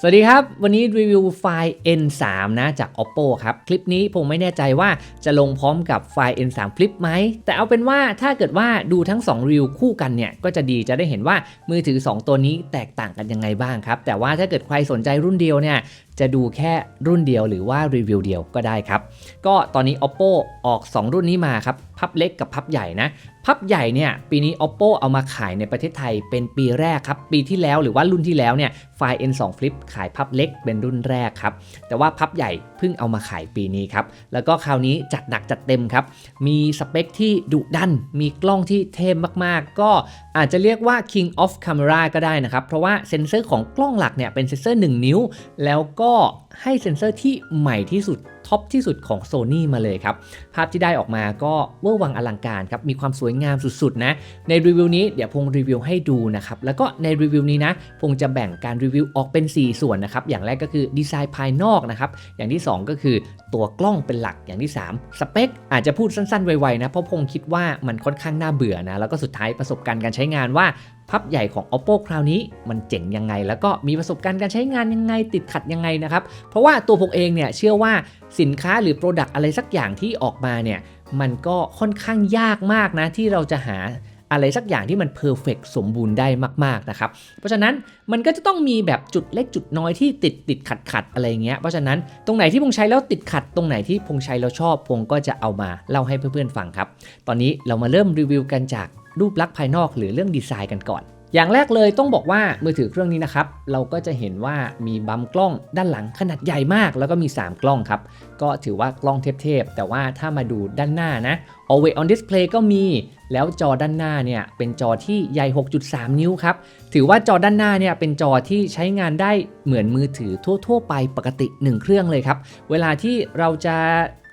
สวัสดีครับ วันนี้รีวิวไฟล์ N3 นะจาก Oppo ครับ คลิปนี้ผมไม่แน่ใจว่าจะลงพร้อมกับไฟล์ N3 Flip ไหม แต่เอาเป็นว่าถ้าเกิดว่าดูทั้ง 2 รีวิวคู่กันเนี่ย ก็จะดีจะได้เห็นว่ามือถือ 2 ตัวนี้แตกต่างกันยังไงบ้างครับ แต่ว่าถ้าเกิดใครสนใจรุ่นเดียวเนี่ย จะดูแค่รุ่นเดียวหรือว่ารีวิวเดียวก็ได้ครับ ก็ตอนนี้ Oppo ออก 2 รุ่นนี้มาครับ พับเล็กกับพับใหญ่นะพับใหญ่เนี่ยปีนี้ Oppo เอามาขายในประเทศไทยเป็นปีแรกครับ ปีที่แล้วหรือว่ารุ่นที่แล้วเนี่ยไฟล์ N2 Flip ขายพับเล็กเป็นรุ่นแรกครับ แต่ว่าพับใหญ่เพิ่งเอามาขายปีนี้ครับ แล้วก็คราวนี้จัดหนักจัดเต็มครับ มีสเปคที่ดุดัน มีกล้องที่เทพมากๆ ก็อาจจะเรียกว่า King of Camera ก็ได้นะครับ เพราะว่าเซ็นเซอร์ของกล้องหลักเนี่ยเป็นเซ็นเซอร์ 1 นิ้ว แล้วก็ให้เซ็นเซอร์ที่ใหม่ที่สุดท็อปที่สุดของ Sony มาเลยครับ ภาพที่ได้ออกมาก็เวอร์วังอลังการครับ มีความสวยงามสุดๆนะ ในรีวิวนี้เดี๋ยวพงรีวิวให้ดูนะครับ แล้วก็ในรีวิวนี้นะ พงจะแบ่งการรีวิวออกเป็น 4 ส่วนนะครับ อย่างแรกก็คือดีไซน์ภายนอกนะครับ อย่างที่ 2 ก็คือตัวกล้องเป็นหลัก อย่างที่ 3 สเปค อาจจะพูดสั้นๆไวๆนะ เพราะพงคิดว่ามันค่อนข้างน่าเบื่อนะ แล้วก็สุดท้ายประสบการณ์การใช้งานว่า พับใหญ่ของ oppo คราวนี้มันเจ๋งยังไง แล้วก็มีประสบการณ์การใช้งานยังไงติดขัดยังไงนะครับ เพราะว่าตัวผมเองเนี่ยเชื่อว่าสินค้าหรือ Product อะไรสักอย่างที่ออกมาเนี่ยมันก็ค่อนข้างยากมากนะที่เราจะหาอะไรสักอย่างที่มันเพอร์เฟกสมบูรณ์ได้มากๆนะครับ เพราะฉะนั้นมันก็จะต้องมีแบบจุดเล็กจุดน้อยที่ติดติดขัดขัดอะไรเงี้ย เพราะฉะนั้นตรงไหนที่พงใช้แล้วติดขัด ตรงไหนที่พงใช้แล้วชอบพงก็จะเอามาเล่าให้เพื่อนๆฟังครับ ตอนนี้เรามาเริ่มรีวิวกันจาก รูปลักษณ์ภายนอกหรือเรื่องดีไซน์กันก่อน อย่างแรกเลยต้องบอกว่ามือถือเครื่องนี้นะครับ เราก็จะเห็นว่ามีบัมกล้องด้านหลังขนาดใหญ่มาก แล้วก็มี 3 กล้องครับ ก็ถือว่ากล้องเทพๆแต่ว่าถ้ามาดูด้านหน้านะ Always on Display ก็มี แล้วจอด้านหน้าเนี่ยเป็นจอที่ใหญ่ 6.3 นิ้วครับ ถือว่าจอด้านหน้าเนี่ยเป็นจอที่ใช้งานได้เหมือนมือถือทั่ว ๆ ไปปกติ 1 เครื่องเลยครับ เวลาที่เราจะ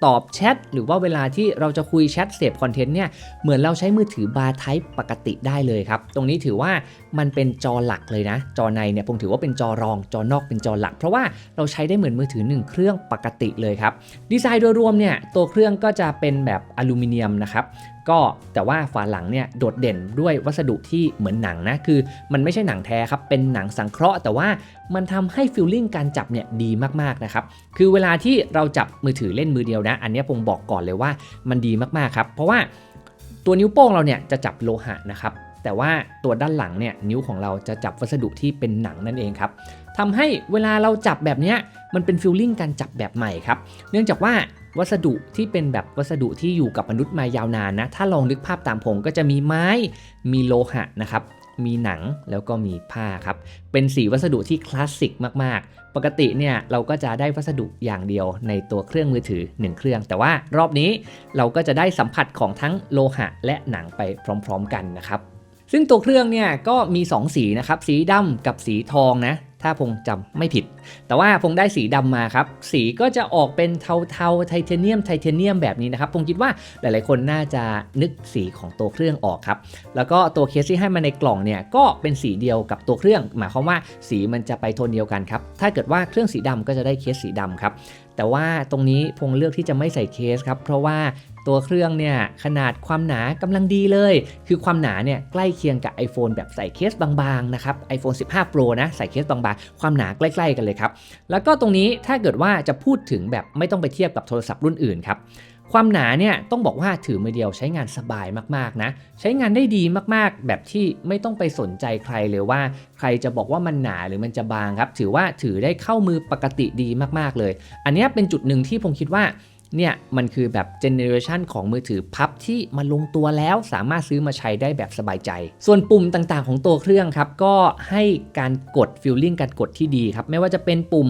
ตอบแชทหรือว่าเวลาที่เราจะคุยแชทเสพคอนเทนต์เนี่ยเหมือนเราใช้มือถือบาร์ไทป์ปกติได้เลยครับ ตรงนี้ถือว่า มันเป็นจอหลักเลยนะ จอในเนี่ยผมถือว่าเป็นจอรอง จอนอกเป็นจอหลัก เพราะว่าเราใช้ได้เหมือนมือถือ 1 เครื่องปกติเลยครับ ดีไซน์โดยรวมเนี่ยตัวเครื่องก็จะเป็นแบบอลูมิเนียมนะครับก็แต่ว่าฝาหลังเนี่ยโดดเด่นด้วยวัสดุที่เหมือนหนังนะคือมันไม่ใช่หนังแท้ครับเป็นหนังสังเคราะห์ แต่ว่ามันทำให้ฟิลลิ่งการจับเนี่ยดีมากๆนะครับคือเวลาที่เราจับมือถือเล่นมือเดียวนะ อันนี้ผมบอกก่อนเลยว่ามันดีมากๆครับเพราะว่าตัวนิ้วโป้งเราเนี่ยจะจับโลหะนะครับ แต่ว่าตัวด้านหลังเนี่ยนิ้วของเราจะจับวัสดุที่เป็นหนังนั่นเองครับทำให้เวลาเราจับแบบนี้มันเป็นฟิลลิ่งการจับแบบใหม่ครับ เนื่องจากว่าวัสดุที่เป็นแบบวัสดุที่อยู่กับมนุษย์มายาวนานนะ ถ้าลองนึกภาพตามผมก็จะมีไม้ มีโลหะนะครับ มีหนังแล้วก็มีผ้าครับ เป็นสีวัสดุที่คลาสสิกมากๆ ปกติเนี่ยเราก็จะได้วัสดุอย่างเดียวในตัวเครื่องมือถือ 1 เครื่อง แต่ว่ารอบนี้เราก็จะได้สัมผัสของทั้งโลหะและหนังไปพร้อม ๆ กันนะครับ ซึ่งตัวเครื่องเนี่ยก็มี 2 สีนะครับ สีดำกับสีทองนะ ถ้าพงจำไม่ผิด แต่ว่าพงได้สีดำมาครับ สีก็จะออกเป็นเทาๆไทเทเนียมไทเทเนียมแบบนี้นะครับพงคิดว่าหลายๆคนน่าจะนึกสีของตัวเครื่องออกครับ แล้วก็ตัวเคสที่ให้มาในกล่องเนี่ยก็เป็นสีเดียวกับตัวเครื่อง หมายความว่าสีมันจะไปโทนเดียวกันครับ ถ้าเกิดว่าเครื่องสีดำก็จะได้เคสสีดำครับแต่ว่าตรงนี้พงเลือกที่จะไม่ใส่เคสครับ เพราะว่า ตัวเครื่องเนี่ยขนาดความหนากำลังดีเลย คือความหนาเนี่ยใกล้เคียงกับ iPhone แบบใส่เคสบางๆนะครับ iPhone 15 Pro นะใส่เคสบางๆ ความหนาใกล้ๆกันเลยครับ แล้วก็ตรงนี้ถ้าเกิดว่าจะพูดถึงแบบไม่ต้องไปเทียบกับโทรศัพท์รุ่นอื่นครับความหนาเนี่ยต้องบอกว่าถือมือเดียวใช้งานสบายมากๆนะ ใช้งานได้ดีมากๆ แบบที่ไม่ต้องไปสนใจใครเลยว่า ใครจะบอกว่ามันหนาหรือมันจะบางครับ ถือว่าถือได้เข้ามือปกติดีมากๆเลย อันนี้เป็นจุดหนึ่งที่ผมคิดว่า เนี่ยมันคือแบบเจเนอเรชันของมือถือพับที่มาลงตัวแล้วสามารถซื้อมาใช้ได้แบบสบายใจ ส่วนปุ่มต่างๆของตัวเครื่องครับ ก็ให้การกดฟิลลิ่งการกดที่ดีครับ ไม่ว่าจะเป็นปุ่ม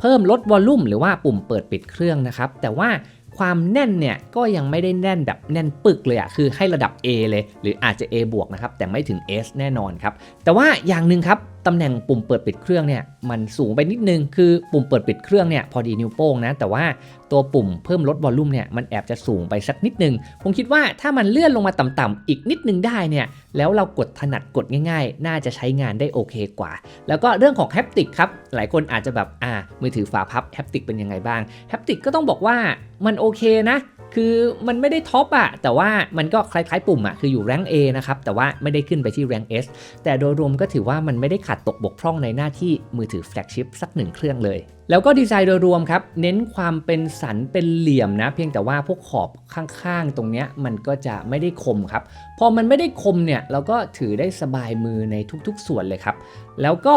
เพิ่มลดวอลลุ่มหรือว่าปุ่มเปิดปิดเครื่องนะครับ แต่ว่าความแน่นเนี่ยก็ยังไม่ได้แน่นแบบแน่นปึกเลยอะคือให้ระดับ A เลย หรืออาจจะ A บวกนะครับแต่ไม่ถึง S แน่นอนครับแต่ว่าอย่างหนึ่งครับ ตำแหน่งปุ่มเปิดปิดเครื่องเนี่ยมันสูงไปนิดนึง คือปุ่มเปิดปิดเครื่องเนี่ยพอดีนิ้วโป้งนะ แต่ว่าตัวปุ่มเพิ่มลดวอลลุ่มเนี่ยมันแอบจะสูงไปสักนิดนึง ผมคิดว่าถ้ามันเลื่อนลงมาต่ำๆอีกนิดนึงได้เนี่ย แล้วเรากดถนัดกดง่ายๆ น่าจะใช้งานได้โอเคกว่า แล้วก็เรื่องของแฮปติกครับ หลายคนอาจจะแบบ อ่า มือถือฝาพับแฮปติกเป็นยังไงบ้าง แฮปติกก็ต้องบอกว่ามันโอเคนะ คือมันไม่ได้ท็อปอะแต่ว่ามันก็คล้ายๆปุ่มอะคืออยู่แรง A นะครับ แต่ว่าไม่ได้ขึ้นไปที่แรง S แต่โดยรวมก็ถือว่ามันไม่ได้ขาดตกบกพร่องในหน้าที่มือถือแฟลกชิพสักหนึ่งเครื่องเลย แล้วก็ดีไซน์โดยรวมครับ เน้นความเป็นสันเป็นเหลี่ยมนะ เพียงแต่ว่าพวกขอบข้างๆ ตรงเนี้ยมันก็จะไม่ได้คมครับ พอมันไม่ได้คมเนี่ยเราก็ถือได้สบายมือในทุกๆ ส่วนเลยครับ แล้วก็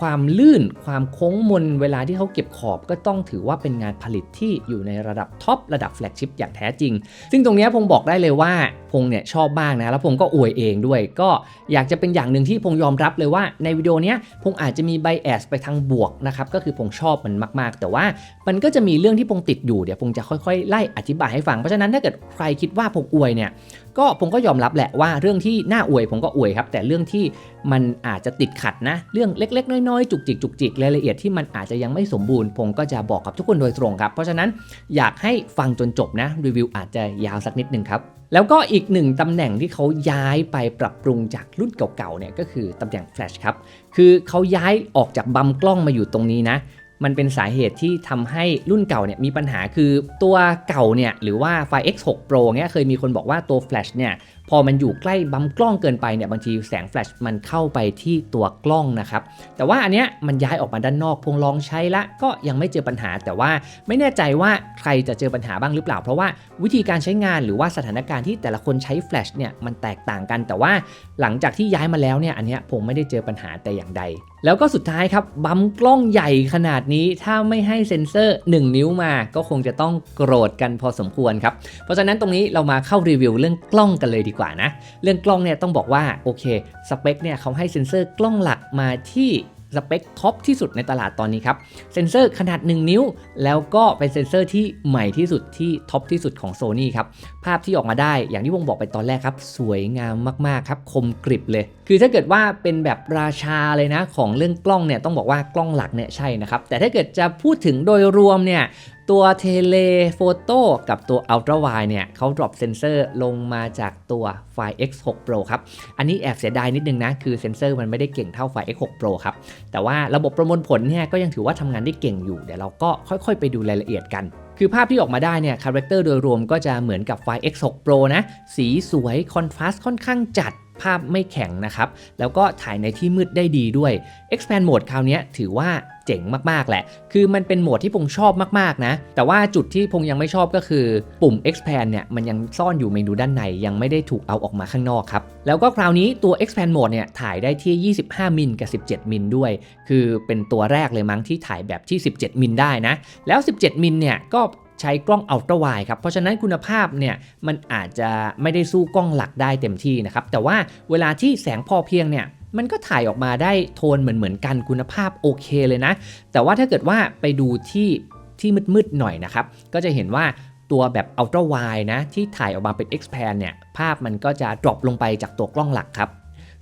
ความลื่นความโค้งมนเวลาที่เขาเก็บขอบก็ต้องถือว่าเป็นงานผลิตที่อยู่ในระดับท็อประดับแฟลกชิพอย่างแท้จริง ซึ่งตรงนี้พงบอกได้เลยว่าพงเนี่ยชอบมากนะ แล้วพงก็อวยเองด้วย ก็อยากจะเป็นอย่างหนึ่งที่พงยอมรับเลยว่าในวิดีโอนี้พงอาจจะมีไบแอสไปทางบวกนะครับ ก็คือพงชอบมันมาก ๆ แต่ว่ามันก็จะมีเรื่องที่พงติดอยู่เดี๋ยวพงจะค่อยๆ ไล่อธิบายให้ฟังเพราะฉะนั้นถ้าเกิดใครคิดว่าพงอวยเนี่ย ก็ผมก็ยอมรับแหละว่าเรื่องที่น่าอวยผมก็อวยครับ แต่เรื่องที่มันอาจจะติดขัดนะ เรื่องเล็ก ๆ น้อยๆ จุกจิกจุกจิกรายละเอียดที่มันอาจจะยังไม่สมบูรณ์ ผมก็จะบอกกับทุกคนโดยตรงครับ เพราะฉะนั้นอยากให้ฟังจนจบนะรีวิวอาจจะยาวสักนิดนึงครับแล้วก็อีกหนึ่งตำแหน่งที่เขาย้ายไปปรับปรุงจากรุ่นเก่าๆเนี่ยก็คือตำแหน่งแฟลชครับคือเขาย้ายออกจากบัมกล้องมาอยู่ตรงนี้นะ มันเป็นสาเหตุที่ทำให้รุ่นเก่าเนี่ยมีปัญหาคือตัวเก่าเนี่ยหรือว่าไฟ X6 Pro เนี่ยเคยมีคนบอกว่าตัวแฟลชเนี่ยพอมันอยู่ใกล้บัมกล้องเกินไปเนี่ยบางทีแสงแฟลชมันเข้าไปที่ตัวกล้องนะครับ แต่ว่าอันเนี้ยมันย้ายออกมาด้านนอกพงลองใช้ละก็ยังไม่เจอปัญหา แต่ว่าไม่แน่ใจว่าใครจะเจอปัญหาบ้างหรือเปล่า เพราะว่าวิธีการใช้งานหรือว่าสถานการณ์ที่แต่ละคนใช้แฟลชเนี่ยมันแตกต่างกัน แต่ว่าหลังจากที่ย้ายมาแล้วเนี่ยอันเนี้ยผมไม่ได้เจอปัญหาแต่อย่างใดแล้วก็สุดท้ายครับบัมกล้องใหญ่ขนาดนี้ถ้าไม่ให้เซ็นเซอร์ 1 นิ้วมา ก็คงจะต้องโกรธกันพอสมควรครับ เพราะฉะนั้นตรงนี้เรามาเข้ารีวิวเรื่องกล้องกันเลยดีกว่านะ เรื่องกล้องเนี่ยต้องบอกว่าโอเคสเปคเนี่ยเขาให้เซ็นเซอร์กล้องหลักมาที่ สเปคท็อปที่สุดในตลาดตอนนี้ครับ เซ็นเซอร์ขนาด 1 นิ้ว แล้วก็เป็นเซ็นเซอร์ที่ใหม่ที่สุดที่ท็อปที่สุดของ Sony ครับ ภาพที่ออกมาได้อย่างที่วงบอกไปตอนแรกครับ สวยงามมากๆครับคมกริบเลย คือถ้าเกิดว่าเป็นแบบราชาเลยนะ ของเรื่องกล้องเนี่ยต้องบอกว่ากล้องหลักเนี่ยใช่นะครับ แต่ถ้าเกิดจะพูดถึงโดยรวมเนี่ย ตัวเทเลโฟโต้กับตัว Ultra Wide เนี่ยเขา drop เซนเซอร์ลงมาจากตัวไฟ X6 Pro ครับ อันนี้แอบเสียดายนิดนึงนะ คือเซนเซอร์มันไม่ได้เก่งเท่าไฟ X6 Pro ครับ แต่ว่าระบบประมวลผลเนี่ยก็ยังถือว่าทำงานได้เก่งอยู่ เดี๋ยวเราก็ค่อยๆ ไปดูรายละเอียดกันคือภาพที่ออกมาได้เนี่ยคาแรคเตอร์โดยรวมก็จะเหมือนกับไฟ X6 Pro นะ สีสวย คอนทราสต์ค่อนข้างจัด ภาพไม่แข็งนะครับ แล้วก็ถ่ายในที่มืดได้ดีด้วย Expand Mode คราวนี้ถือว่าเจ๋งมาก ๆ แหละ คือมันเป็นโหมดที่พงชอบมาก ๆ นะ แต่ว่าจุดที่พงยังไม่ชอบก็คือปุ่ม Expand เนี่ย มันยังซ่อนอยู่เมนูด้านใน ยังไม่ได้ถูกเอาออกมาข้างนอกครับ แล้วก็คราวนี้ตัว Expand Mode เนี่ย ถ่ายได้ที่ 25 มิลกับ 17 มิลด้วย คือเป็นตัวแรกเลยมั้งที่ถ่ายแบบที่ 17 มิลได้นะ แล้ว 17 มิลเนี่ย ก็ ใช้กล้องอัลตร้าไวครับ เพราะฉะนั้นคุณภาพเนี่ยมันอาจจะไม่ได้สู้กล้องหลักได้เต็มที่นะครับ แต่ว่าเวลาที่แสงพอเพียงเนี่ยมันก็ถ่ายออกมาได้โทนเหมือนเหมือนกันคุณภาพโอเคเลยนะ แต่ว่าถ้าเกิดว่าไปดูที่ที่มืดๆหน่อยนะครับ ก็จะเห็นว่าตัวแบบ Ultra Wide นะที่ถ่ายออกมาเป็น Expand เนี่ยภาพมันก็จะ drop ลงไปจากตัวกล้องหลักครับ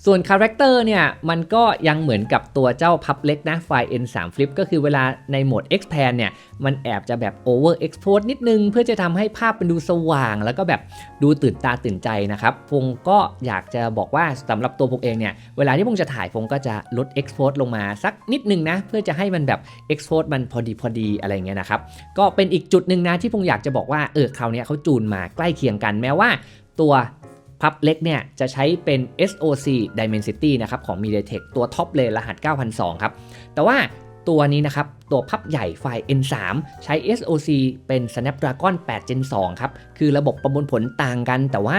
ส่วนคาแรคเตอร์เนี่ยมันก็ยังเหมือนกับตัวเจ้าพับเล็กนะไฟ N3 Flip ก็คือเวลาในโหมด Expand เนี่ยมันแอบจะแบบ Over Expose นิดนึง เพื่อจะทำให้ภาพมันดูสว่าง แล้วก็แบบดูตื่นตาตื่นใจนะครับพงก็อยากจะบอกว่าสำหรับตัวพงเองเนี่ยเวลาที่พงจะถ่ายพงก็จะลด Expose ลงมาสักนิดนึงนะเพื่อจะให้มันแบบ Expose มันพอดีพอดีอะไรเงี้ยนะครับก็เป็นอีกจุดหนึ่งนะที่พงอยากจะบอกว่าเออคราวเนี้ยเขาจูนมาใกล้เคียงกันแม้ว่าตัว พับเล็กเนี่ยจะใช้เป็น SoC Dimensity นะครับของ MediaTek ตัวท็อปเลยรหัส 9002 ครับ แต่ว่าตัวนี้นะครับ ตัวพับใหญ่ไฟ N3 ใช้ SoC เป็น Snapdragon 8 Gen 2 ครับ คือระบบประมวลผลต่างกัน แต่ว่า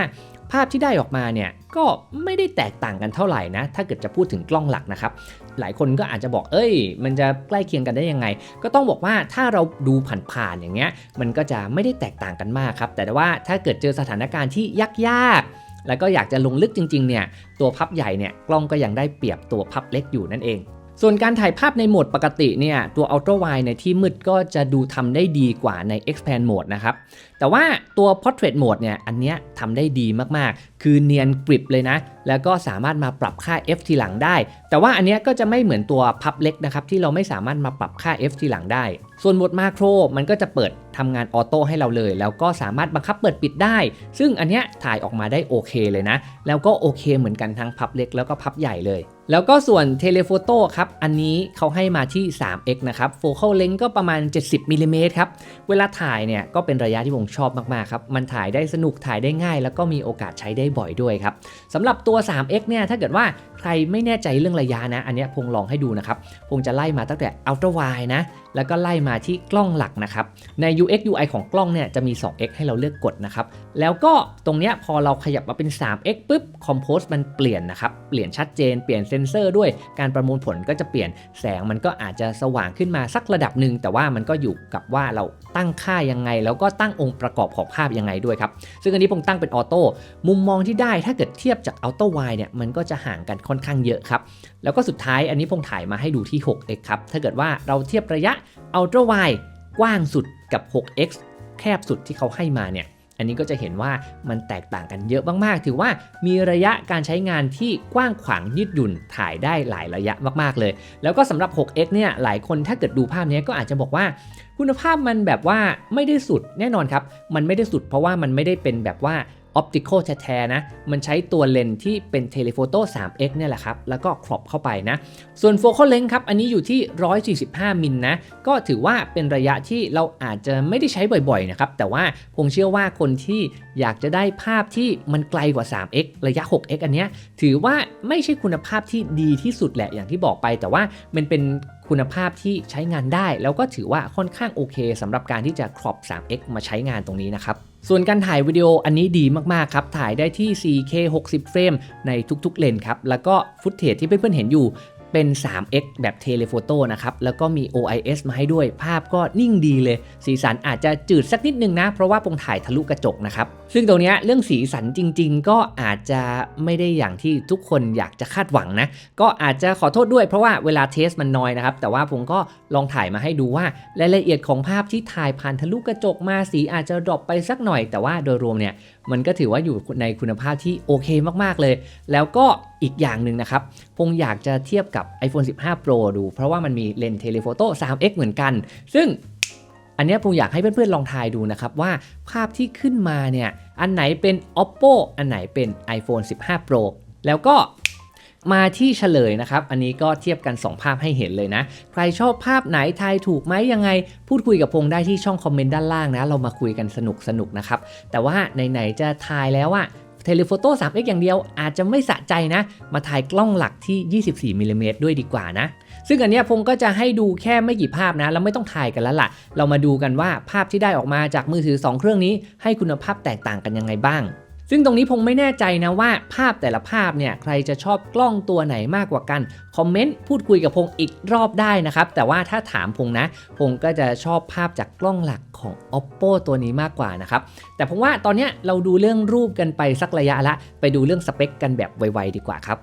ภาพที่ได้ออกมาเนี่ยก็ไม่ได้แตกต่างกันเท่าไหร่นะ ถ้าเกิดจะพูดถึงกล้องหลักนะครับ หลายคนก็อาจจะบอกเอ้ย มันจะใกล้เคียงกันได้ยังไง ก็ต้องบอกว่าถ้าเราดูผ่านๆอย่างเงี้ย มันก็จะไม่ได้แตกต่างกันมากครับ แต่ว่าถ้าเกิดเจอสถานการณ์ที่ยากๆ แล้วก็อยากจะลงลึกจริงๆเนี่ยตัวพับใหญ่เนี่ยกล้องก็ยังได้เปรียบตัวพับเล็กอยู่นั่นเองส่วนการถ่ายภาพในโหมดปกติเนี่ยตัว Ultra Wide ในที่มืดก็จะดูทำได้ดีกว่าใน Expand Mode นะครับ แต่ว่าตัว Portrait Mode เนี่ยอันเนี้ยทำได้ดีมากๆ คือเนียนกริบเลยนะ แล้วก็สามารถมาปรับค่า f ทีหลังได้ แต่ว่าอันเนี้ยก็จะไม่เหมือนตัวพับเล็กนะครับ ที่เราไม่สามารถมาปรับค่า f ทีหลังได้ ส่วนโหมดมาโครมันก็จะเปิดทำงานออโต้ให้เราเลย แล้วก็สามารถบังคับเปิดปิดได้ ซึ่งอันเนี้ยถ่ายออกมาได้โอเคเลยนะ แล้วก็โอเคเหมือนกันทั้งพับเล็กแล้วก็พับใหญ่เลย แล้วก็ส่วนเทเลโฟโต้ครับ อันนี้เขาให้มาที่ 3x นะครับโฟกัสเลนส์ก็ประมาณ 70มิลลิเมตรครับ เวลาถ่ายเนี่ยก็เป็นระยะที่ผมชอบมากๆครับ มันถ่ายได้สนุกถ่ายได้ง่าย แล้วก็มีโอกาสใช้ได้บ่อยด้วยครับสำหรับตัว 3x เนี่ยถ้าเกิดว่าใครไม่แน่ใจเรื่องระยะนะ อันนี้พงลองให้ดูนะครับพงจะไล่มาตั้งแต่ ultra wide นะ แล้วก็ไล่มาที่กล้องหลักนะครับ ใน UX UI ของกล้องเนี่ยจะมี 2x ให้เราเลือกกดนะครับ แล้วก็ตรงเนี้ยพอเราขยับมาเป็น 3x ปุ๊บ Compose มันเปลี่ยนนะครับ เปลี่ยนชัดเจน เปลี่ยนเซนเซอร์ด้วย การประมวลผลก็จะเปลี่ยน แสงมันก็อาจจะสว่างขึ้นมาสักระดับหนึ่ง แต่ว่ามันก็อยู่กับว่าเราตั้งค่ายังไง แล้วก็ตั้งองค์ประกอบของภาพยังไงด้วยครับ ซึ่งอันนี้ผมตั้งเป็นออโต้ มุมมองที่ได้ถ้าเกิดเทียบจาก Auto Wide เนี่ย มันก็จะห่างกันค่อนข้างเยอะครับ แล้วก็สุดท้ายอันนี้พงถ่ายมาให้ดูที่ 6x ครับ ถ้าเกิดว่าเราเทียบระยะ Ultra Wide กว้างสุดกับ 6x แคบสุดที่เขาให้มาเนี่ย อันนี้ก็จะเห็นว่ามันแตกต่างกันเยอะมากๆ ถือว่ามีระยะการใช้งานที่กว้างขวางยืดหยุ่นถ่ายได้หลายระยะมากๆเลย แล้วก็สำหรับ 6x เนี่ย หลายคนถ้าเกิดดูภาพนี้ก็อาจจะบอกว่า คุณภาพมันแบบว่าไม่ได้สุดแน่นอนครับ มันไม่ได้สุดเพราะว่ามันไม่ได้เป็นแบบว่า ออปติคอลแท้ๆนะ มันใช้ตัวเลนส์ที่เป็นเทเลโฟโต้ 3x เนี่ยแหละครับ แล้วก็ครอปเข้าไปนะ ส่วนโฟกัสเลนส์ครับ อันนี้อยู่ที่ 145 มิลนะ ก็ถือว่าเป็นระยะที่เราอาจจะไม่ได้ใช้บ่อยๆนะครับ แต่ว่าผมเชื่อว่าคนที่อยากจะได้ภาพที่มันไกลกว่า 3x ระยะ 6x อันเนี้ยถือว่าไม่ใช่คุณภาพที่ดีที่สุดแหละอย่างที่บอกไป แต่ว่ามันเป็น คุณภาพที่ใช้งานได้ แล้วก็ถือว่าค่อนข้างโอเคสำหรับการที่จะครอป 3x มาใช้งานตรงนี้นะครับส่วนการถ่ายวิดีโออันนี้ดีมาก ๆ ครับ ถ่ายได้ที่ 4K 60 เฟรมในทุก ๆ เลนครับ แล้วก็ฟุตเทจที่เพื่อน ๆ เห็นอยู่ เป็น 3x แบบเทเลโฟโต้นะครับ แล้วก็มี OIS มาให้ด้วย ภาพก็นิ่งดีเลย สีสันอาจจะจืดสักนิดนึงนะ เพราะว่าปงถ่ายทะลุกระจกนะครับ ซึ่งตรงนี้เรื่องสีสันจริง ๆ ก็อาจจะไม่ได้อย่างที่ทุกคนอยากจะคาดหวังนะ ก็อาจจะขอโทษด้วยเพราะว่าเวลาเทสมันน้อยนะครับ แต่ว่าผมก็ลองถ่ายมาให้ดูว่ารายละเอียดของภาพที่ถ่ายผ่านทะลุกระจกมาสีอาจจะดรอปไปสักหน่อย แต่ว่าโดยรวมเนี่ย มันก็ถือว่าอยู่ในคุณภาพที่โอเคมากๆเลย แล้วก็อีกอย่างหนึ่งนะครับพงอยากจะเทียบกับ iPhone 15 Pro ดู เพราะว่ามันมีเลนส์เทเลโฟโต้ 3x เหมือนกัน ซึ่งอันนี้ยผมอยากให้เพื่อนๆลองทายดูนะครับว่าภาพที่ขึ้นมาเนี่ย อันไหนเป็น Oppo อันไหนเป็น iPhone 15 Pro แล้วก็ มาที่เฉลยนะครับ อันนี้ก็เทียบกัน 2 ภาพให้เห็นเลยนะ ใครชอบภาพไหนทายถูกไหมยังไง พูดคุยกับพงได้ที่ช่องคอมเมนต์ด้านล่างนะ เรามาคุยกันสนุกสนุกๆนะครับ แต่ว่าไหนๆจะทายแล้วอะเทเลโฟโต้ 3x อย่างเดียวอาจจะไม่สะใจนะ มาถ่ายกล้องหลักที่ 24มิลลิเมตรด้วยดีกว่านะ ซึ่งอันนี้พงก็จะให้ดูแค่ไม่กี่ภาพนะ แล้วไม่ต้องถ่ายกันแล้วล่ะ เรามาดูกันว่าภาพที่ได้ออกมาจากมือถือ 2 เครื่องนี้ ให้คุณภาพแตกต่างกันยังไงบ้าง ซึ่งตรงนี้พงไม่แน่ใจนะว่าภาพแต่ละภาพเนี่ยใครจะชอบกล้องตัวไหนมากกว่ากัน คอมเมนต์พูดคุยกับพงอีกรอบได้นะครับ แต่ว่าถ้าถามพงนะ พงก็จะชอบภาพจากกล้องหลักของ oppo ตัวนี้มากกว่านะครับ แต่ผมว่าตอนนี้เราดูเรื่องรูปกันไปสักระยะละ ไปดูเรื่องสเปคกันแบบไวๆดีกว่าครับ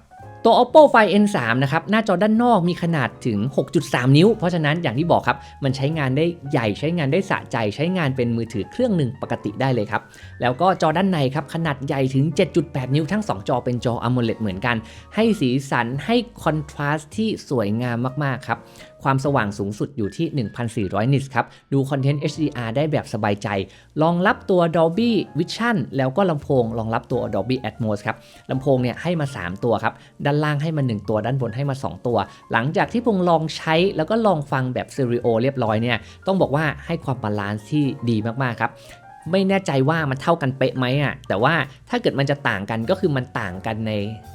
ตัว oppo find n3 นะครับหน้าจอด้านนอกมีขนาดถึง 6.3 นิ้ว เพราะฉะนั้นอย่างที่บอกครับ มันใช้งานได้ใหญ่ใช้งานได้สะใจ ใช้งานเป็นมือถือเครื่องหนึ่งปกติได้เลยครับ แล้วก็จอด้านในครับขนาดใหญ่ถึง 7.8 นิ้วทั้ง 2 จอเป็นจอ AMOLED เหมือนกัน ให้สีสันให้คอนทราสต์ที่สวยงามมากๆครับ ความสว่างสูงสุดอยู่ที่ 1,400 นิตครับ ดูคอนเทนต์ HDR ได้แบบสบายใจ รองรับตัว Dolby Vision แล้วก็ลำโพงรองรับตัว Dolby Atmos ครับลำโพงเนี่ยให้มา 3 ตัวครับ ด้านล่างให้มา 1 ตัว ด้านบนให้มา 2 ตัว หลังจากที่พงลองใช้แล้วก็ลองฟังแบบสเตอริโอเรียบร้อยเนี่ย ต้องบอกว่าให้ความบาลานซ์ที่ดีมาก ๆ ครับ ไม่แน่ใจว่ามันเท่ากันเป๊ะไหมอะแต่ว่าถ้าเกิดมันจะต่างกันก็คือมันต่างกันใน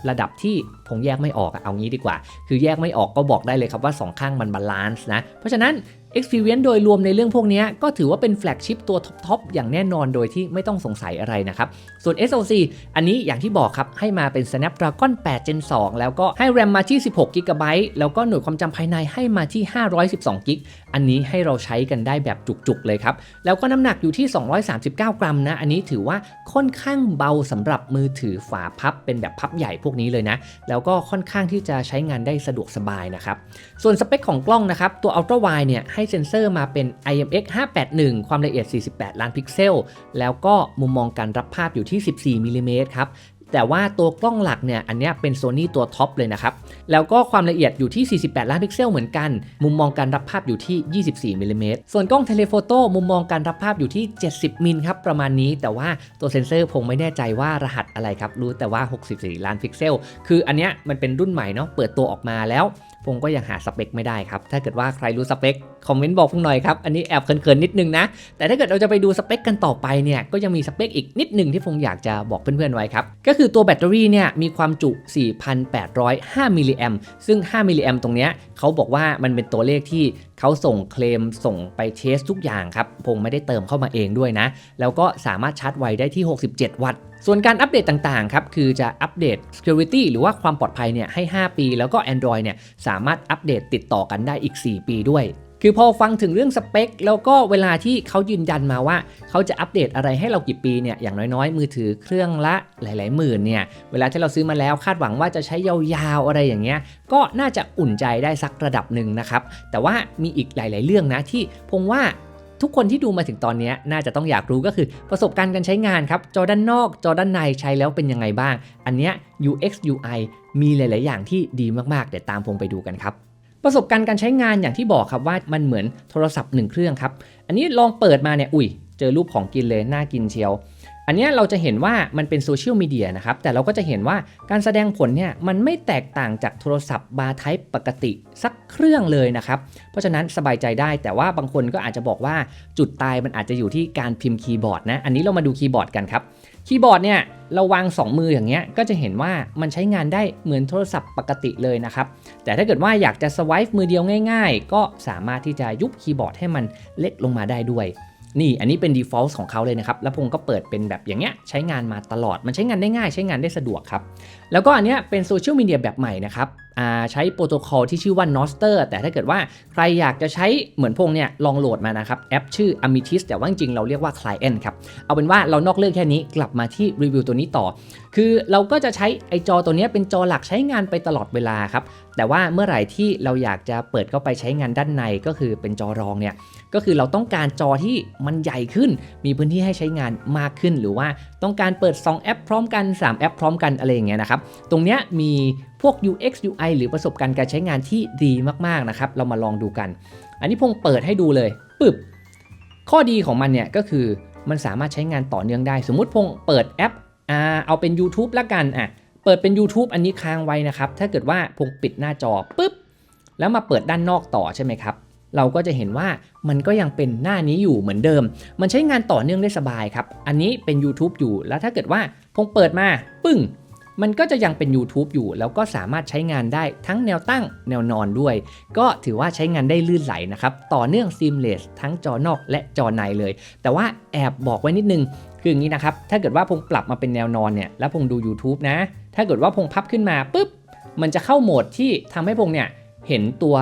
ระดับที่ผมแยกไม่ออกเอางี้ดีกว่า คือแยกไม่ออกก็บอกได้เลยครับว่าสองข้างมันบาลานซ์นะ เพราะฉะนั้น Experience โดยรวมในเรื่องพวกนี้ก็ถือว่าเป็นแฟลกชิพตัวท็อปๆอย่างแน่นอนโดยที่ไม่ต้องสงสัยอะไรนะครับ ส่วน SoC อันนี้อย่างที่บอกครับ ให้มาเป็น Snapdragon 8 Gen 2 แล้วก็ให้ RAM มาที่ 16 GB แล้วก็หน่วยความจำภายในให้มาที่ 512 GB อันนี้ให้เราใช้กันได้แบบจุกๆเลยครับ แล้วก็น้ำหนักอยู่ที่ 239 กรัมนะ อันนี้ถือว่าค่อนข้างเบาสำหรับมือถือฝาพับเป็นแบบพับใหญ่พวกนี้เลยนะ แล้วก็ค่อนข้างที่จะใช้งานได้สะดวกสบายนะครับ ส่วนสเปคของกล้องนะครับ ตัว Ultra Wide เนี่ยให้เซ็นเซอร์มาเป็น IMX 581 ความละเอียด 48 ล้านพิกเซล แล้วก็มุมมองการรับภาพอยู่ที่ 14มิลลิเมตรครับ แต่ว่าตัวกล้องหลักเนี่ยอันนี้เป็น Sony ตัวท็อปเลยนะครับ แล้วก็ความละเอียดอยู่ที่ 48 ล้านพิกเซลเหมือนกัน มุมมองการรับภาพอยู่ที่ 24มิลลิเมตรส่วนกล้องเทเลโฟโต้มุมมองการรับภาพอยู่ที่ 70มิลครับประมาณนี้ แต่ว่าตัวเซ็นเซอร์ผมไม่แน่ใจว่ารหัสอะไรครับ รู้แต่ว่า 64 ล้านพิกเซล คืออันเนี้ยมันเป็นรุ่นใหม่เนาะเปิดตัวออกมาแล้ว ผมก็ยังหาสเปคไม่ได้ครับ ถ้าเกิดว่าใครรู้สเปคคอมเมนต์บอกผมหน่อยครับ อันนี้แอบเขินๆนิดนึงนะ แต่ถ้าเกิดเราจะไปดูสเปคกันต่อไปเนี่ย ก็ยังมีสเปคอีกนิดหนึ่งที่ผมอยากจะบอกเพื่อนๆไว้ครับ ก็คือตัวแบตเตอรี่เนี่ยมีความจุ 4,805 มิลลิแอมซึ่ง 5 มิลลิแอมตรงเนี้ยเขาบอกว่ามันเป็นตัวเลขที่เขาส่งเคลมส่งไปเทสทุกอย่างครับ ผมไม่ได้เติมเข้ามาเองด้วยนะ แล้วก็สามารถชาร์จไวได้ที่ 67 วัตต์ ส่วนการอัปเดตต่างๆครับคือจะอัปเดต security หรือว่าความปลอดภัยเนี่ยให้ 5 ปี แล้วก็ Android เนี่ยสามารถอัปเดตติดต่อกันได้อีก 4 ปีด้วย คือพอฟังถึงเรื่องสเปค แล้วก็เวลาที่เขายืนยันมาว่า เขาจะอัปเดตอะไรให้เรากี่ปีเนี่ยอย่างน้อยๆ มือถือเครื่องละหลายๆหมื่นเนี่ยเวลาที่เราซื้อมาแล้วคาดหวังว่าจะใช้ยาวๆอะไรอย่างเงี้ยก็น่าจะอุ่นใจได้สักระดับหนึ่งนะครับแต่ว่ามีอีกหลาย ๆ เรื่องนะที่ผมว่า ทุกคนที่ดูมาถึงตอนนี้น่าจะต้องอยากรู้ก็คือประสบการณ์การใช้งานครับ จอด้านนอก จอด้านในใช้แล้วเป็นยังไงบ้าง อันเนี้ย UX UI มีหลาย ๆ อย่างที่ดีมาก ๆ เดี๋ยวตามผมไปดูกันครับประสบการณ์การใช้งานอย่างที่บอกครับว่ามันเหมือนโทรศัพท์หนึ่งเครื่องครับ อันนี้ลองเปิดมาเนี่ย อุ้ย เจอรูปของกินเลย น่ากินเชียว อันนี้เราจะเห็นว่ามันเป็นโซเชียลมีเดียนะครับ แต่เราก็จะเห็นว่าการแสดงผลเนี่ยมันไม่แตกต่างจากโทรศัพท์บาร์ไทป์ปกติสักเครื่องเลยนะครับ เพราะฉะนั้นสบายใจได้แต่ว่าบางคนก็อาจจะบอกว่าจุดตายมันอาจจะอยู่ที่การพิมพ์คีย์บอร์ดนะ อันนี้เรามาดูคีย์บอร์ดกันครับ คีย์บอร์ดเนี่ยเราวาง 2 มืออย่างเงี้ยก็จะเห็นว่ามันใช้งานได้เหมือนโทรศัพท์ปกติเลยนะครับ แต่ถ้าเกิดว่าอยากจะสวายมือเดียวง่าย ๆ ก็สามารถที่จะยุบคีย์บอร์ดให้มันเล็กลงมาได้ด้วย นี่อันนี้เป็น default ของเขาเลยนะครับ แล้วพงก็เปิดเป็นแบบอย่างเงี้ยใช้งานมาตลอดมันใช้งานได้ง่าย ใช้งานได้สะดวกครับ แล้วก็อันเนี้ยเป็นโซเชียลมีเดียแบบใหม่นะครับใช้โปรโตคอลที่ชื่อว่า Noster แต่ถ้าเกิดว่าใครอยากจะใช้เหมือนพงเนี่ยลองโหลดมานะครับ แอปชื่อ Amethyst แต่ว่าจริงเราเรียกว่า Client ครับ เอาเป็นว่าเรานอกเรื่องแค่นี้กลับมาที่รีวิวตัวนี้ต่อ คือเราก็จะใช้ไอจอตัวนี้เป็นจอหลักใช้งานไปตลอดเวลาครับ แต่ว่าเมื่อไหร่ที่เราอยากจะเปิดเข้าไปใช้งานด้านในก็คือเป็นจอรองเนี่ยก็คือเราต้องการจอที่มันใหญ่ขึ้น มีพื้นที่ให้ใช้งานมากขึ้น หรือว่าต้องการเปิด 2 แอปพร้อมกัน 3 แอปพร้อมกันอะไรอย่างเงี้ยนะครับ ตรงเนี้ยมีพวก UX UI หรือประสบการณ์การใช้งานที่ดีมากๆนะครับ เรามาลองดูกัน อันนี้พงเปิดให้ดูเลยปึ๊บข้อดีของมันเนี่ยก็คือมันสามารถใช้งานต่อเนื่องได้ สมมุติพงเปิดแอปอ่าเอาเป็น YouTube ละกันอะเปิดเป็น YouTube อันนี้ค้างไว้นะครับ ถ้าเกิดว่าพงปิดหน้าจอปุ๊บแล้วมาเปิดด้านนอกต่อใช่ไหมครับเราก็จะเห็นว่ามันก็ยังเป็นหน้านี้อยู่เหมือนเดิม มันใช้งานต่อเนื่องได้สบายครับ อันนี้เป็น YouTube อยู่ แล้วถ้าเกิดว่าพงเปิดมา ปึ้ง มันก็จะยังเป็น YouTube อยู่ แล้วก็สามารถใช้งานได้ทั้งแนวตั้งแนวนอนด้วย ก็ถือว่าใช้งานได้ลื่นไหลนะครับ ต่อเนื่อง seamless ทั้งจอนอกและจอในเลย แต่ว่าแอบบอกไว้นิดนึง คืออย่างนี้นะครับ ถ้าเกิดว่าพงปรับมาเป็นแนวนอนเนี่ย แล้วพงดู YouTube นะ ถ้าเกิดว่าพงพับขึ้นมาปุ๊บ มันจะเข้าโหมดที่ทำให้พงเนี่ยเห็นตัว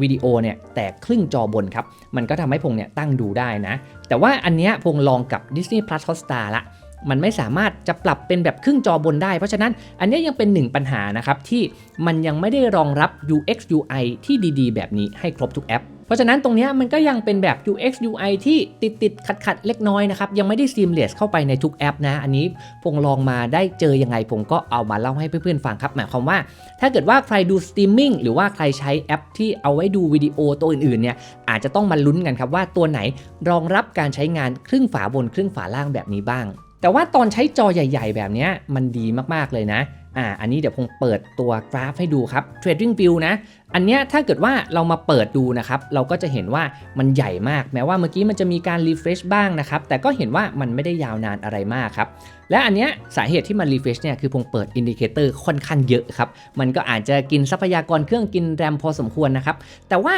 วิดีโอเนี่ยแตกครึ่งจอบนครับ มันก็ทำให้พงเนี่ยตั้งดูได้นะ แต่ว่าอันเนี้ยพงลองกับ Disney Plus Hotstar ละ มันไม่สามารถจะปรับเป็นแบบครึ่งจอบนได้ เพราะฉะนั้นอันนี้ยังเป็นหนึ่งปัญหานะครับที่มันยังไม่ได้รองรับ UX UI ที่ดีๆ แบบนี้ให้ครบทุกแอปเพราะฉะนั้นตรงนี้มันก็ยังเป็นแบบ UX UI ที่ติดติดขัดขัดเล็กน้อยนะครับ ยังไม่ได้ seamless เข้าไปในทุกแอปนะ อันนี้พงลองมาได้เจอยังไงผมก็เอามาเล่าให้เพื่อนๆฟังครับ หมายความว่า ถ้าเกิดว่าใครดูสตรีมมิ่งหรือว่าใครใช้แอปที่เอาไว้ดูวิดีโอตัวอื่นๆเนี่ยอาจจะต้องมาลุ้นกันครับว่าตัวไหนรองรับการใช้งานครึ่งฝาบนครึ่งฝาล่างแบบนี้บ้าง แต่ว่าตอนใช้จอใหญ่ ๆ แบบนี้มันดีมากๆเลยนะอ่าอันนี้เดี๋ยวผมเปิดตัวกราฟให้ดูครับ Trading View นะ อันเนี้ยถ้าเกิดว่าเรามาเปิดดูนะครับ เราก็จะเห็นว่ามันใหญ่มาก แม้ว่าเมื่อกี้มันจะมีการ refresh บ้างนะครับ แต่ก็เห็นว่ามันไม่ได้ยาวนานอะไรมากครับ และอันเนี้ยสาเหตุที่มัน refresh เนี่ยคือผมเปิดอินดิเคเตอร์ค่อนข้างเยอะครับ มันก็อาจจะกินทรัพยากรเครื่องกินแรมพอสมควรนะครับ แต่ว่า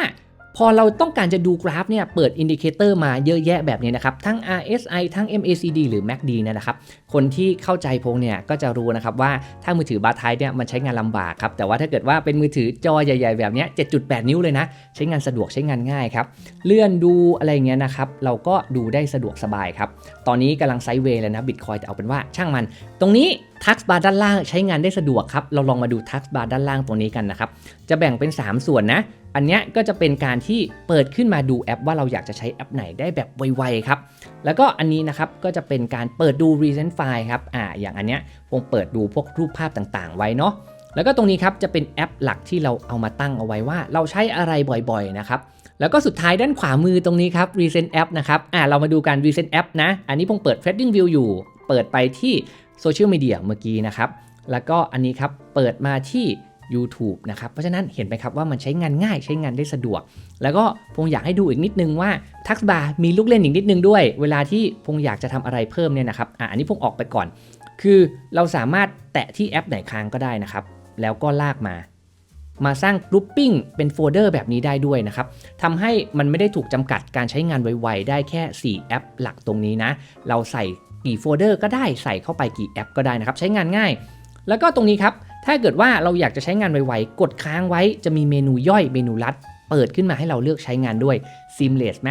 พอเราต้องการจะดูกราฟเนี่ยเปิดอินดิเคเตอร์มาเยอะแยะแบบนี้นะครับ ทั้ง RSI ทั้ง MACD หรือ MACD นะครับ คนที่เข้าใจพงเนี่ยก็จะรู้นะครับว่าถ้ามือถือบาร์ไทป์เนี่ยมันใช้งานลำบากครับ แต่ว่าถ้าเกิดว่าเป็นมือถือจอใหญ่ ๆ แบบนี้ 7.8 นิ้วเลยนะ ใช้งานสะดวกใช้งานง่ายครับ เลื่อนดูอะไรเงี้ยนะครับ เราก็ดูได้สะดวกสบายครับ ตอนนี้กำลังไซด์เวย์เลยนะบิตคอยแต่เอาเป็นว่าช่างมัน ตรงนี้ ทักบาร์ด้านล่างใช้งานได้สะดวกครับ เราลองมาดูทักบาร์ด้านล่างตรงนี้กันนะครับ จะแบ่งเป็น 3 ส่วนนะ อันนี้ก็จะเป็นการที่เปิดขึ้นมาดูแอป ว่าเราอยากจะใช้แอปไหนได้แบบไวๆครับ แล้วก็อันนี้นะครับก็จะเป็นการเปิดดู recent file ครับ อ่า อย่างอันเนี้ยผมเปิดดูพวกรูปภาพต่างๆ ไว้เนาะ แล้วก็ตรงนี้ครับจะเป็นแอปหลักที่เราเอามาตั้งเอาไว้ว่า เราใช้อะไรบ่อยๆนะครับแล้วก็สุดท้ายด้านขวามือตรงนี้ครับ recent app นะครับ อ่า เรามาดูการ recent app นะ อันนี้ผมเปิด trading view อยู่ เปิดไปที่ โซเชียลมีเดียเมื่อกี้นะครับ แล้วก็อันนี้ครับเปิดมาที่ YouTube นะครับ เพราะฉะนั้นเห็นไหมครับว่ามันใช้งานง่ายใช้งานได้สะดวก แล้วก็พงอยากให้ดูอีกนิดนึงว่าทักบาร์มีลูกเล่นอีกนิดนึงด้วย เวลาที่พงอยากจะทำอะไรเพิ่มเนี่ยนะครับอะอันนี้พงออกไปก่อน คือเราสามารถแตะที่แอปไหนค้างก็ได้นะครับ แล้วก็ลากมา มาสร้างกรุ๊ปปิ้งเป็นโฟลเดอร์แบบนี้ได้ด้วยนะครับทำให้มันไม่ได้ถูกจำกัดการใช้งานไวๆ ได้แค่ 4 แอปหลักตรงนี้นะ เราใส่กี่โฟลเดอร์ก็ได้ใส่เข้าไปกี่แอปก็ได้นะครับ ใช้งานง่าย แล้วก็ตรงนี้ครับ ถ้าเกิดว่าเราอยากจะใช้งานไวๆ กดค้างไว้จะมีเมนูย่อยเมนูลัด เปิดขึ้นมาให้เราเลือกใช้งานด้วย seamless ไหม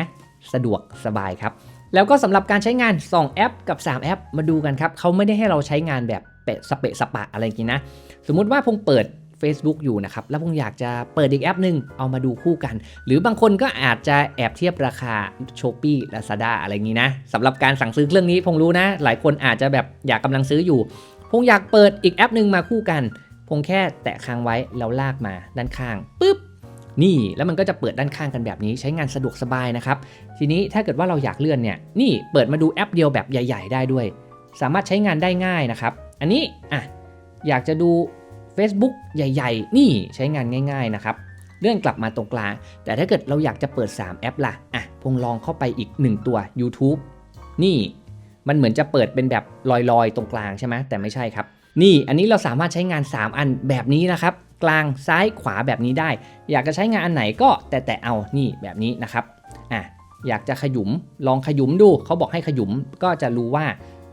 สะดวกสบายครับ แล้วก็สำหรับการใช้งาน 2 แอปกับ 3 แอป มาดูกันครับเขาไม่ได้ให้เราใช้งานแบบเปะสเปะสปะอะไรอย่างนี้นะ สมมุติว่าพงเปิด Facebook อยู่นะครับ แล้วพงอยากจะเปิดอีกแอปหนึ่งเอามาดูคู่กัน หรือบางคนก็อาจจะแอบเทียบราคา s h อ p e e Lazada อะไรอย่างนี้นะสำหรับการสั่งซื้อเครื่องนี้พงรู้นะ หลายคนอาจจะแบบอยากกำลังซื้ออยู่พงอยากเปิดอีกแอปหนึ่งมาคู่กันพงแค่แตะค้างไว้แล้วลากมาด้านข้างปุ๊บนี่แล้วมันก็จะเปิดด้านข้างกันแบบนี้ใช้งานสะดวกสบายนะครับ ทีนี้ถ้าเกิดว่าเราอยากเลื่อนเนี่ยนี่เปิดมาดูแอปเดียวแบบใหญ่ ๆ ได้ด้วย สามารถใช้งานได้ง่ายนะครับ อันนี้อะอยากจะดู Facebook ใหญ่ ๆ นี่ใช้งานง่าย ๆ นะครับ เลื่อนกลับมาตรงกลาง แต่ถ้าเกิดเราอยากจะเปิด 3 แอปล่ะ อะ พงลองเข้าไปอีก 1 ตัว YouTube นี่ มันเหมือนจะเปิดเป็นแบบลอยๆ ตรงกลางใช่ไหมแต่ไม่ใช่ครับ นี่อันนี้เราสามารถใช้งาน 3 อันแบบนี้นะครับ กลางซ้ายขวาแบบนี้ได้ อยากจะใช้งานอันไหนก็แต่แต่เอานี่แบบนี้นะครับอะอยากจะขยุมลองขยุมดูเขาบอกให้ขยุมก็จะรู้ว่า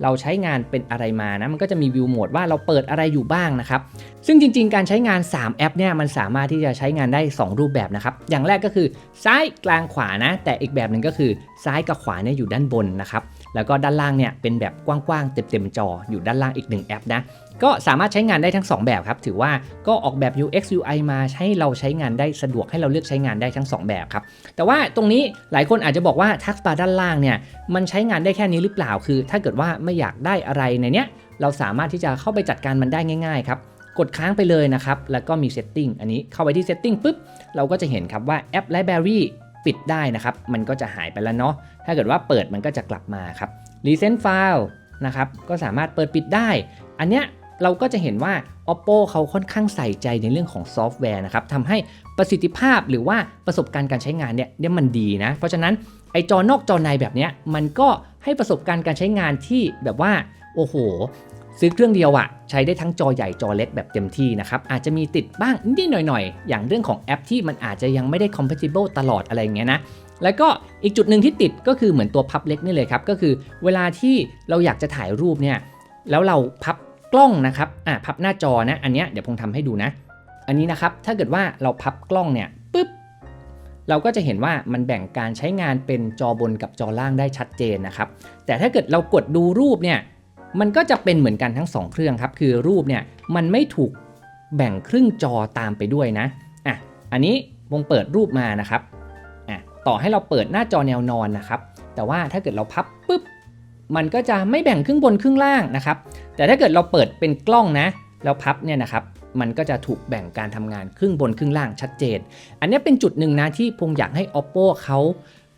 เราใช้งานเป็นอะไรมานะมันก็จะมีวิวโหมดว่าเราเปิดอะไรอยู่บ้างนะครับซึ่งจริง ๆ การใช้งาน 3 แอปเนี่ยมันสามารถที่จะใช้งานได้ 2 รูปแบบนะครับอย่างแรกก็คือซ้ายกลางขวานะ แต่อีกแบบหนึ่งก็คือซ้ายกับขวาเนี่ยอยู่ด้านบนนะครับ แล้วก็ด้านล่างเนี่ยเป็นแบบกว้างๆเต็มๆจออยู่ด้านล่างอีกหนึ่งแอปนะก็สามารถใช้งานได้ทั้ง 2 แบบครับ ถือว่าก็ออกแบบ UX UI มาให้เราใช้งานได้สะดวกให้เราเลือกใช้งานได้ทั้ง 2 แบบครับ แต่ว่าตรงนี้หลายคนอาจจะบอกว่าทักษะด้านล่างเนี่ยมันใช้งานได้แค่นี้หรือเปล่า คือ ถ้าเกิดว่าไม่อยากได้อะไรในเนี้ยเราสามารถที่จะเข้าไปจัดการมันได้ง่ายๆครับกดค้างไปเลยนะครับ แล้วก็มี Setting อันนี้เข้าไปที่ Setting ปุ๊บ เราก็จะเห็นครับว่าแอป Library ปิดได้นะครับ มันก็จะหายไปแล้วเนาะ ถ้าเกิดว่าเปิดมันก็จะกลับมาครับ Recent File นะครับ ก็สามารถเปิดปิดได้ อันเนี้ยเราก็จะเห็นว่า Oppo เขาค่อนข้างใส่ใจในเรื่องของซอฟต์แวร์นะครับทำให้ประสิทธิภาพหรือว่าประสบการณ์การใช้งานเนี่ยเนี่ยมันดีนะ เพราะฉะนั้นไอจอนอกจอในแบบเนี้ยมันก็ให้ประสบการณ์การใช้งานที่แบบว่า โอ้โห ซื้อเครื่องเดียวอะใช้ได้ทั้งจอใหญ่จอเล็กแบบเต็มที่นะครับ อาจจะมีติดบ้างนิดหน่อยๆ อย่างเรื่องของแอปที่มันอาจจะยังไม่ได้ compatible ตลอดอะไรเงี้ยนะแล้วก็อีกจุดหนึ่งที่ติดก็คือเหมือนตัวพับเล็กนี่เลยครับ ก็คือเวลาที่เราอยากจะถ่ายรูปเนี่ยแล้วเราพับกล้องนะครับอะพับหน้าจอนะอันเนี้ยเดี๋ยวผมทำให้ดูนะ อันนี้นะครับถ้าเกิดว่าเราพับกล้องเนี่ยปุ๊บเราก็จะเห็นว่ามันแบ่งการใช้งานเป็นจอบนกับจอล่างได้ชัดเจนนะครับ แต่ถ้าเกิดเรากดดูรูปเนี่ย มันก็จะเป็นเหมือนกันทั้ง 2 เครื่องครับ คือรูปเนี่ยมันไม่ถูกแบ่งครึ่งจอตามไปด้วยนะอะอันนี้วงเปิดรูปมานะครับอะต่อให้เราเปิดหน้าจอแนวนอนนะครับ แต่ว่าถ้าเกิดเราพับปุ๊บมันก็จะไม่แบ่งครึ่งบนครึ่งล่างนะครับ แต่ถ้าเกิดเราเปิดเป็นกล้องนะแล้วพับเนี่ยนะครับมันก็จะถูกแบ่งการทำงานครึ่งบนครึ่งล่างชัดเจน อันนี้เป็นจุดหนึ่งนะที่พงอยากให้ oppo เขา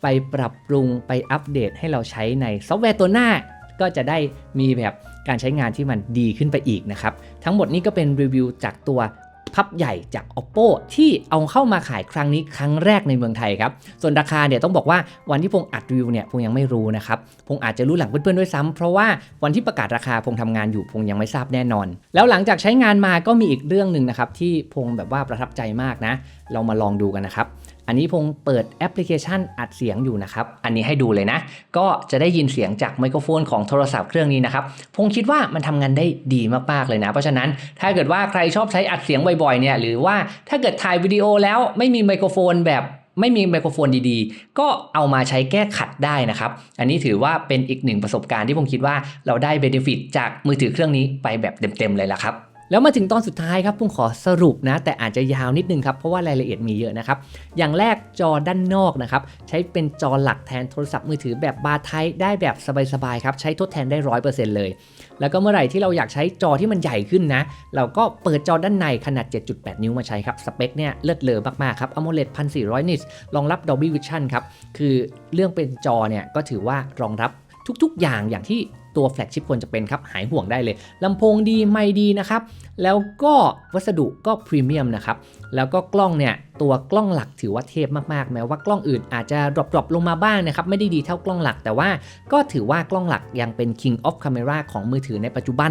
ไปปรับปรุงไปอัปเดตให้เราใช้ในซอฟต์แวร์ตัวหน้า ก็จะได้มีแบบการใช้งานที่มันดีขึ้นไปอีกนะครับ ทั้งหมดนี้ก็เป็นรีวิวจากตัวพับใหญ่จาก oppo ที่เอาเข้ามาขายครั้งนี้ครั้งแรกในเมืองไทยครับ ส่วนราคาเนี่ยต้องบอกว่าวันที่พงอัดรีวิวเนี่ยพงยังไม่รู้นะครับ พงอาจจะรู้หลังเพื่อนๆด้วยซ้ำเพราะว่าวันที่ประกาศราคาพงทำงานอยู่พงยังไม่ทราบแน่นอน แล้วหลังจากใช้งานมาก็มีอีกเรื่องหนึ่งนะครับที่พงแบบว่าประทับใจมากนะ เรามาลองดูกันนะครับ อันนี้พงเปิดแอปพลิเคชันอัดเสียงอยู่นะครับ อันนี้ให้ดูเลยนะ ก็จะได้ยินเสียงจากไมโครโฟนของโทรศัพท์เครื่องนี้นะครับ พงคิดว่ามันทำงานได้ดีมากๆเลยนะ เพราะฉะนั้นถ้าเกิดว่าใครชอบใช้อัดเสียงบ่อยๆเนี่ย หรือว่าถ้าเกิดถ่ายวิดีโอแล้วไม่มีไมโครโฟนแบบไม่มีไมโครโฟนดีๆ ก็เอามาใช้แก้ขัดได้นะครับ อันนี้ถือว่าเป็นอีกหนึ่งประสบการณ์ที่ผมคิดว่าเราได้เบนฟิตจากมือถือเครื่องนี้ไปแบบเต็มๆเลยละครับ แล้วมาถึงตอนสุดท้ายครับผมขอสรุปนะ แต่อาจจะยาวนิดนึงครับ เพราะว่ารายละเอียดมีเยอะนะครับ อย่างแรกจอด้านนอกนะครับใช้เป็นจอหลักแทนโทรศัพท์มือถือแบบบาร์ไทได้แบบสบายๆครับใช้ทดแทนได้ร้อยเปอร์เซ็นต์เลย แล้วก็เมื่อไหร่ที่เราอยากใช้จอที่มันใหญ่ขึ้นนะ เราก็เปิดจอด้านในขนาด 7.8 นิ้วมาใช้ครับสเปคเนี่ยเลิศเลอมากๆครับ AMOLED 1400นิตรองรับ Dolby Vision ครับคือเรื่องเป็นจอเนี่ยก็ถือว่ารองรับทุกๆ อย่างอย่างที่ ตัวแฟลกชิพควรจะเป็นครับหายห่วงได้เลยลำโพงดีไม่ดีนะครับแล้วก็วัสดุก็พรีเมียมนะครับ แล้วก็กล้องเนี่ยตัวกล้องหลักถือว่าเทพมากๆ แม้ว่ากล้องอื่นอาจจะดรอปๆลงมาบ้างนะครับ ไม่ได้ดีเท่ากล้องหลัก แต่ว่าก็ถือว่ากล้องหลักยังเป็น King of Camera ของมือถือในปัจจุบัน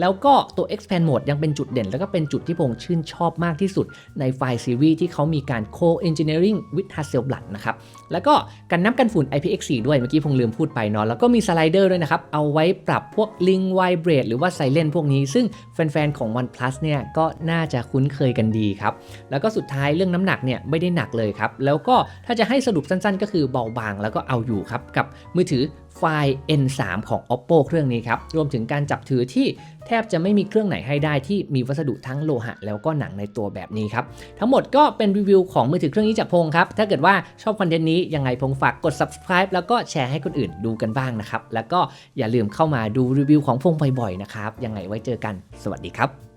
แล้วก็ตัว expand mode ยังเป็นจุดเด่น แล้วก็เป็นจุดที่ผมชื่นชอบมากที่สุด ในไฟล์ซีรีส์ที่เขามีการ co-engineering with Hasselblad นะครับแล้วก็กันน้ำกันฝุ่น IPX4 ด้วยเมื่อกี้ผมลืมพูดไปเนาะแล้วก็มีสไลเดอร์ด้วยนะครับเอาไว้ปรับพวก Link Vibrate หรือว่า Silent พวกนี้ซึ่งแฟนๆของ OnePlus เนี่ยก็น่าจะคุ้นเคยกันดีครับ แล้วก็สุดท้ายเรื่องน้ำหนักเนี่ยไม่ได้หนักเลยครับ แล้วก็ถ้าจะให้สรุปสั้นๆ ก็คือเบาบางแล้วก็เอาอยู่ครับ กับมือถือ ไฟล์ N3 ของ Oppo เครื่องนี้ครับ รวมถึงการจับถือที่แทบจะไม่มีเครื่องไหนให้ได้ที่มีวัสดุทั้งโลหะ แล้วก็หนังในตัวแบบนี้ครับ ทั้งหมดก็เป็นรีวิวของมือถือเครื่องนี้จากพงครับ ถ้าเกิดว่าชอบคอนเทนต์นี้ยังไงพงฝากกด subscribe แล้วก็แชร์ให้คนอื่นดูกันบ้างนะครับ แล้วก็อย่าลืมเข้ามาดูรีวิวของพงบ่อยๆนะครับ ยังไงไว้เจอกัน สวัสดีครับ